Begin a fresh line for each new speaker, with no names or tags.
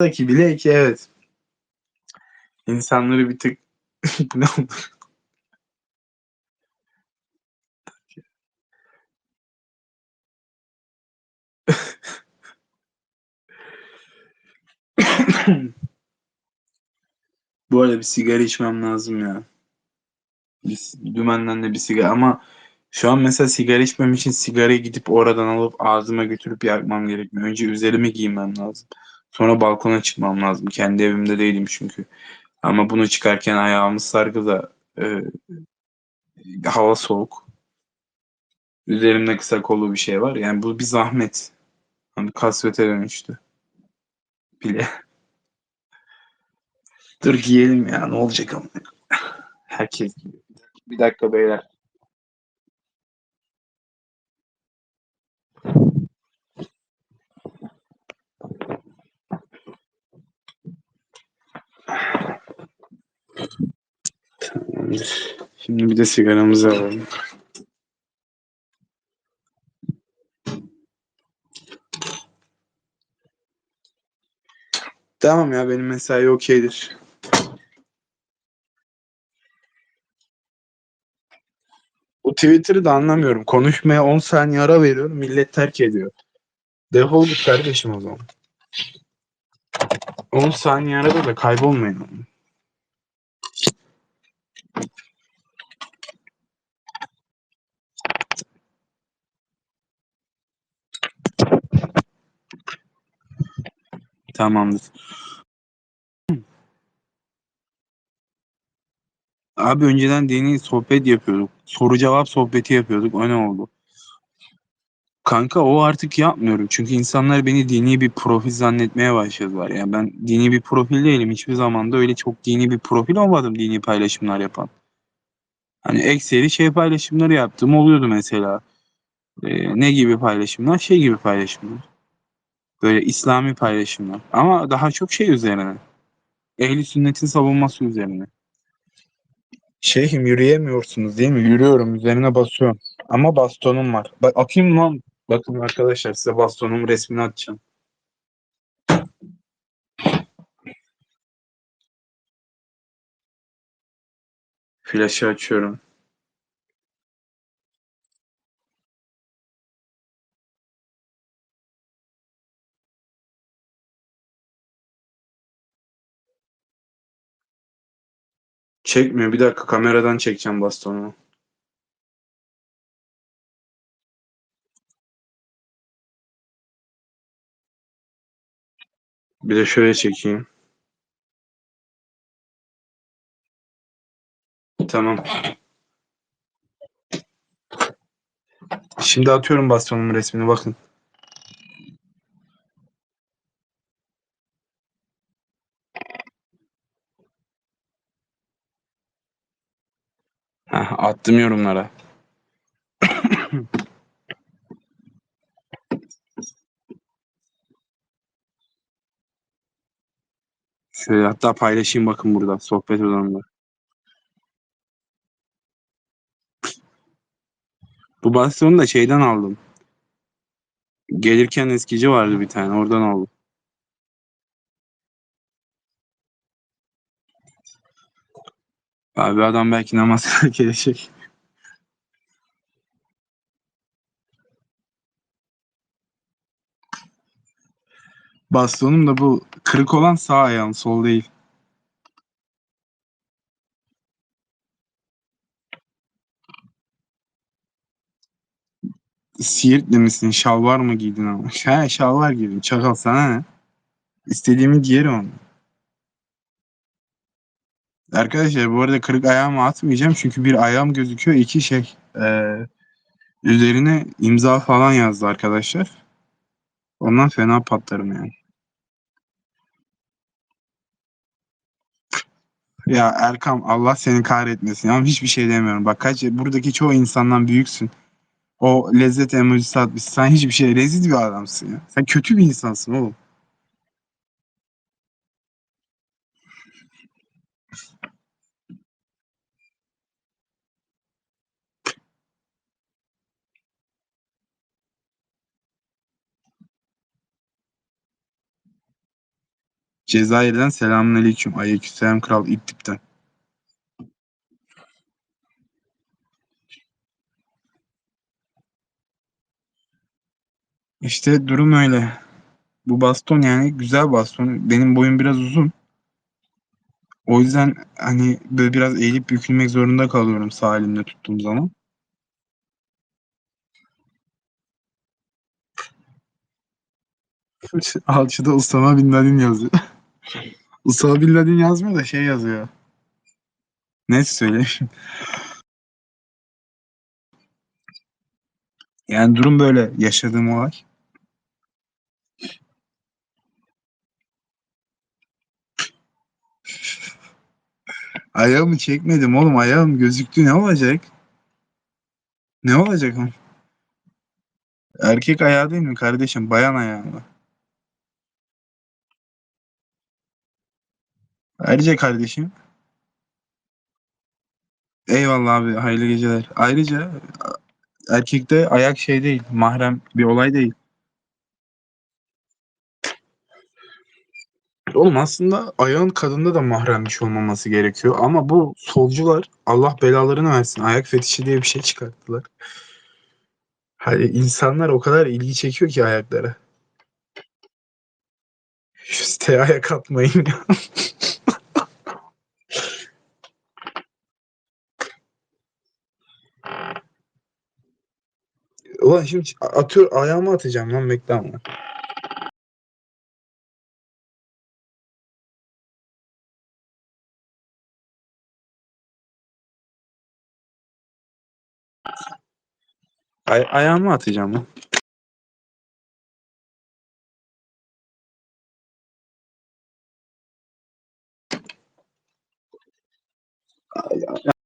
Buradaki bile ki evet. İnsanları bir tık ne oldu? Bu arada bir sigara içmem lazım ya. Bir, dümenden de bir sigara ama şu an mesela sigara içmem için sigarayı gidip oradan alıp ağzıma götürüp yakmam gerekmiyor. Önce üzerime giymem lazım. Sonra balkona çıkmam lazım. Kendi evimde değilim çünkü. Ama bunu çıkarken ayağımız sargıda e, hava soğuk. Üzerimde kısa kollu bir şey var. Yani bu bir zahmet. Hani kasvete dönüştü. Bile. Dur giyelim ya ne olacak ama. Herkes. Bir dakika beyler. Tamamdır. Şimdi bir de sigaramızı alalım. Tamam ya benim mesai okeydir. Bu Twitter'ı da anlamıyorum. Konuşmaya 10 saniye ara veriyorum. Millet terk ediyor. Defol git kardeşim o zaman. 10 saniye arada da kaybolmayın. Tamamdır. Abi önceden dini sohbet yapıyorduk. Soru cevap sohbeti yapıyorduk. O ne oldu? Kanka o artık yapmıyorum. Çünkü insanlar beni dini bir profil zannetmeye başladılar. Yani ben dini bir profil değilim. Hiçbir zaman da öyle çok dini bir profil olmadım dini paylaşımlar yapan. Hani ekseri şey paylaşımları yaptım oluyordu mesela. Ee, ne gibi paylaşımlar? Şey gibi paylaşımlar. Böyle İslami paylaşımlar. Ama daha çok şey üzerine. Ehli sünnetin savunması üzerine. Şeyhim yürüyemiyorsunuz değil mi? Yürüyorum üzerine basıyorum. Ama bastonum var. Bak atayım lan? Bakın arkadaşlar size bastonumun resmini atacağım. Flaşı açıyorum. Çekmiyor. Bir dakika kameradan çekeceğim bastonumu. Bir de şöyle çekeyim. Tamam. Şimdi atıyorum bastonumun resmini bakın. Attım yorumlara. Şöyle hatta paylaşayım bakın burada sohbet odamda. Bu bastonu da şeyden aldım. Gelirken eskici vardı bir tane oradan aldım. Abi adam belki namaz gelecek. Bastonum da bu kırık olan sağ ayağım sol değil. Siirtli misin? Şalvar mı giydin ama? He şalvar giydim. Çakal sana ne? İstediğimi giyerim onu. Arkadaşlar bu arada kırık ayağımı atmayacağım çünkü bir ayağım gözüküyor. iki şey e, üzerine imza falan yazdı arkadaşlar. Ondan fena patlarım yani. Ya Erkam Allah seni kahretmesin ama hiçbir şey demiyorum. Bak kaç buradaki çoğu insandan büyüksün. O lezzet emojisi atmış. Sen hiçbir şey rezil bir adamsın ya. Sen kötü bir insansın oğlum. Cezayir'den selamünaleyküm. Aleykümselam kral İttip'ten. İşte durum öyle. Bu baston yani güzel baston. Benim boyum biraz uzun. O yüzden hani böyle biraz eğilip bükülmek zorunda kalıyorum sağ elimle tuttuğum zaman. Alçıda Usama Bin yazıyor. Usama Bin Laden yazmıyor da şey yazıyor. Neyse söyleyeyim. Yani durum böyle yaşadığım olay. Ayağımı çekmedim oğlum. Ayağım gözüktü. Ne olacak? Ne olacak? Erkek ayağı değil mi kardeşim? Bayan ayağı mı? Ayrıca kardeşim. Eyvallah abi. Hayırlı geceler. Ayrıca erkekte ayak şey değil. Mahrem bir olay değil. Oğlum aslında ayağın kadında da mahrem bir şey olmaması gerekiyor. Ama bu solcular Allah belalarını versin. Ayak fetişi diye bir şey çıkarttılar. Hani insanlar o kadar ilgi çekiyor ki ayaklara. Şu siteye ayak atmayın. Ulan şimdi atıyor ayağımı atacağım lan McDonald's. Ay ayağımı atacağım lan. Ay, ay.